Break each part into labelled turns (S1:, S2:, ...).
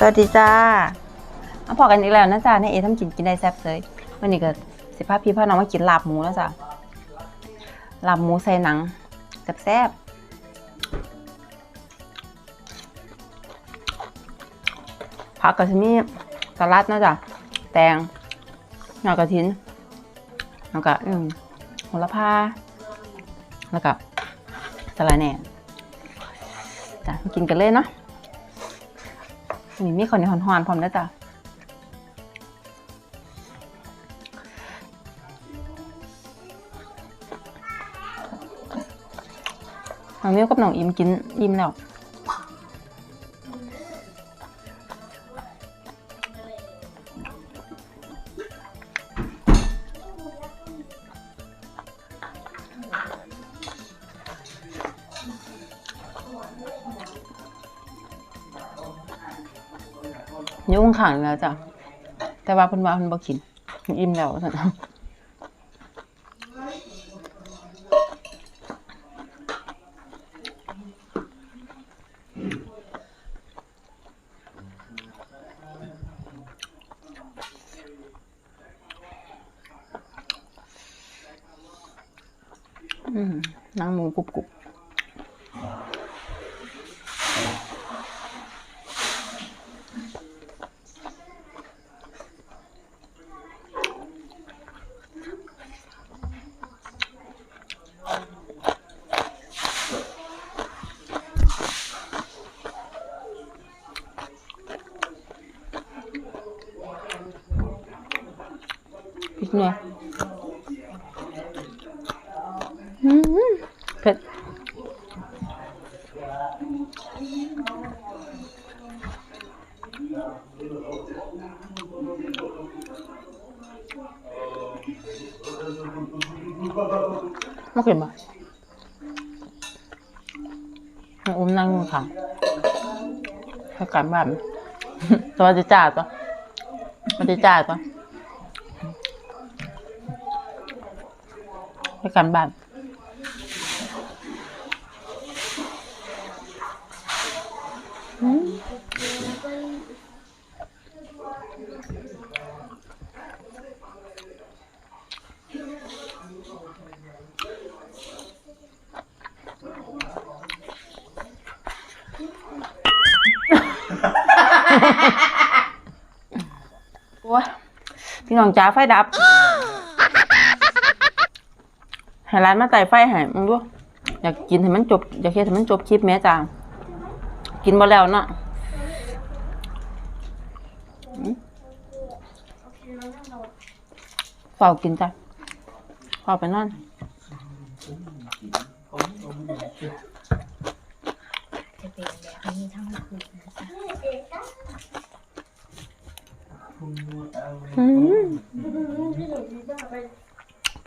S1: สวัสดีจ้ามาพอกันอีกแล้วนะจ้าในเอทำกินกินได้แซ่บเลยวันนี้ก็สิพาพี่พ่อน้องมากินลาบหมูแล้วจ้ะลาบหมูใส่หนังแซ่บๆผักกระชิมีสลัดนะจ้ะแตงหน่อกระถินแล้วก็อืมโหระพาแล้วก็สลัดแหน่จ้ะมากินกันเลยเนาะ นี่มีคนในหอนหอนๆพร้อมนะจ๊ะน้องมิวกับน้องอิมกินอิ่มแล้ว ยุ่งขังแล้วจ้ะ แต่ว่าเพิ่นว่าเพิ่นบ่กิน อิ่มแล้วซั่นอืมนางหมูกรุบกรุบ พริกเนี่ยอืมเผ็ด ไม่เค็มปะอุ้มนั่งค่ะให้การบ้านสวัสดีจ้าตัวสวัสดีจ้าตัวให้การบ้านอืม โอ้ยพี่น้องจ้าไฟดับให้ร้านมาไต่ไฟให้มึงดูอยากกินให้มันจบ อยากเฮ็ดให้มันจบคลิปแม่จ้ากินบ่แล้วเนาะเฝ้ากินจ้ะเฝ้าไปนอน
S2: จะเป็นแบบนี้ทั้งคืนนะจ๊ะ
S1: อืม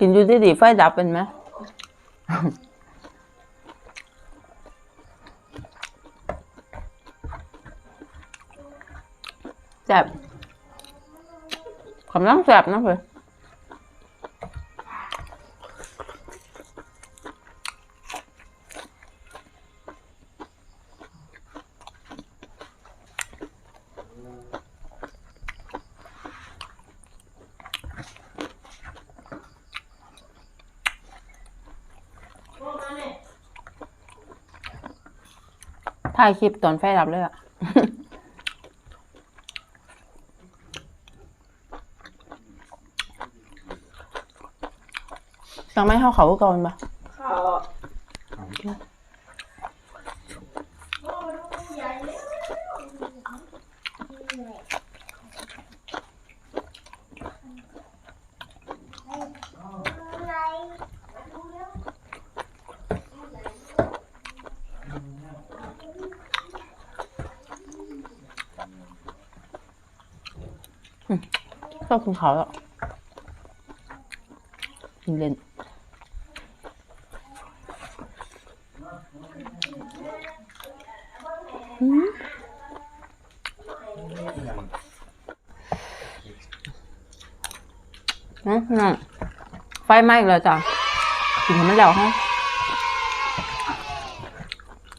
S1: กินอยู่ดีไฟดับเป็นไหมแซ่บคำลังแสบนะเพื่อน ถ่ายคลิปตอนไฟดับเลยอะยังไม่เข้าเขาก่อนปะ ชอบกินเขาแล้วกินเล่นอืมนะนั่นไฟไหม้อีกแล้วจ้ะกินให้มันแล้วฮะ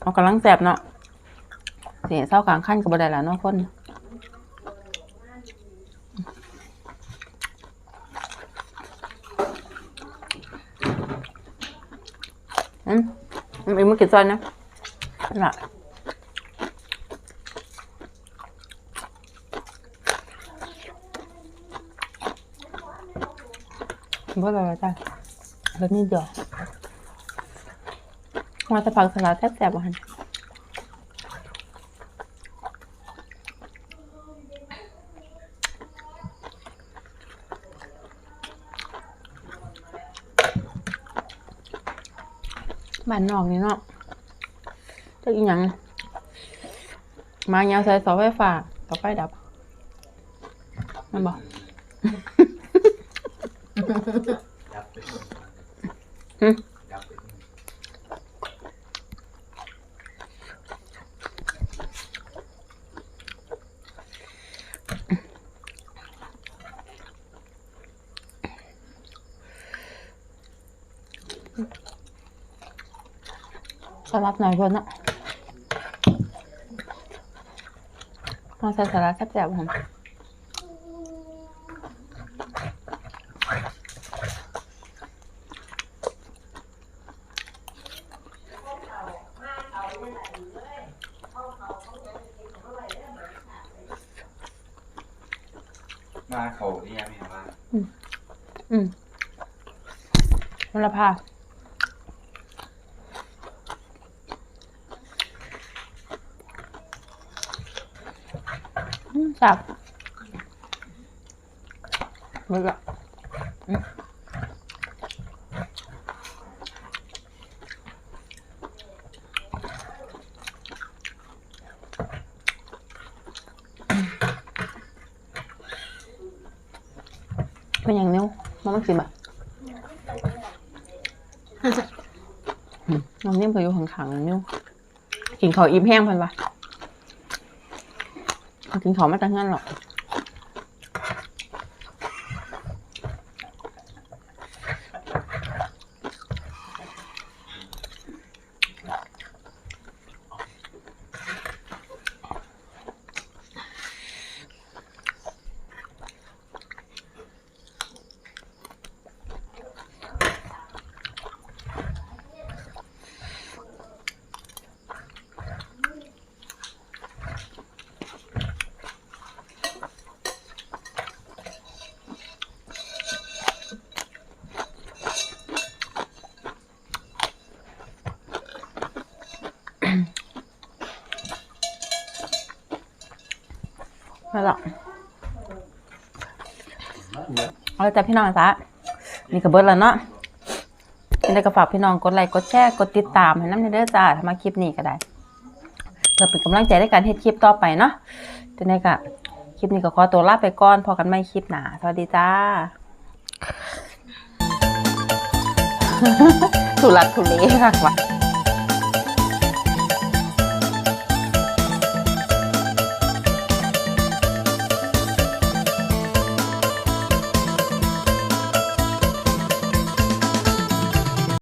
S1: เอากำลังแสบเนาะเสียเศร้ากลางขั้นกับบได้แล้วเนาะคน อืมอีกมากินซอยนะน่ะบ่อะไรจ้ะแล้วนี่เดี๋ยวมาจะผักสลัดแซ่บๆว่ะฮัน บ้านนอกนี่เนาะจะอีหยังมาเงาใส่เสาไฟฟ้าเสาไฟดับมันบอก
S3: ยับไป
S1: หึ
S3: ยับไป
S1: สลัดหน่อยเพิ่นอะมาใส่สลัดแซ่บๆผม
S3: มาเขาเนี่ยไม่เห็นว่า
S1: อืมมลภา อืมจับมึกอะอืมเป็นอย่างนิ้วมันต้องกินแบบอืมน้องนิ่มก็อยู่ข้างๆนิ้วกินข้าวอิ่มแห้งเพันปะ กินข้าไม่ตั้งงั้นหรอก ไม่หรอกเอาละจ้ะพี่น้องจ้ะนี่ก็เบิดแล้วเนาะยังไงก็ฝากพี่น้องกดไลค์กดแชร์กดติดตามให้น้ำในเด้อจ้าถ้ามาคลิปนี้ก็ได้เพื่อเป็นกำลังใจในการเฮ็ดคลิปต่อไปเนาะจังไดก็คลิปนี้ก็ขอตัวลาไปก่อนพอกันใหม่คลิปหนาสวัสดีจ้าทุลักทุเลค่ะว่ะ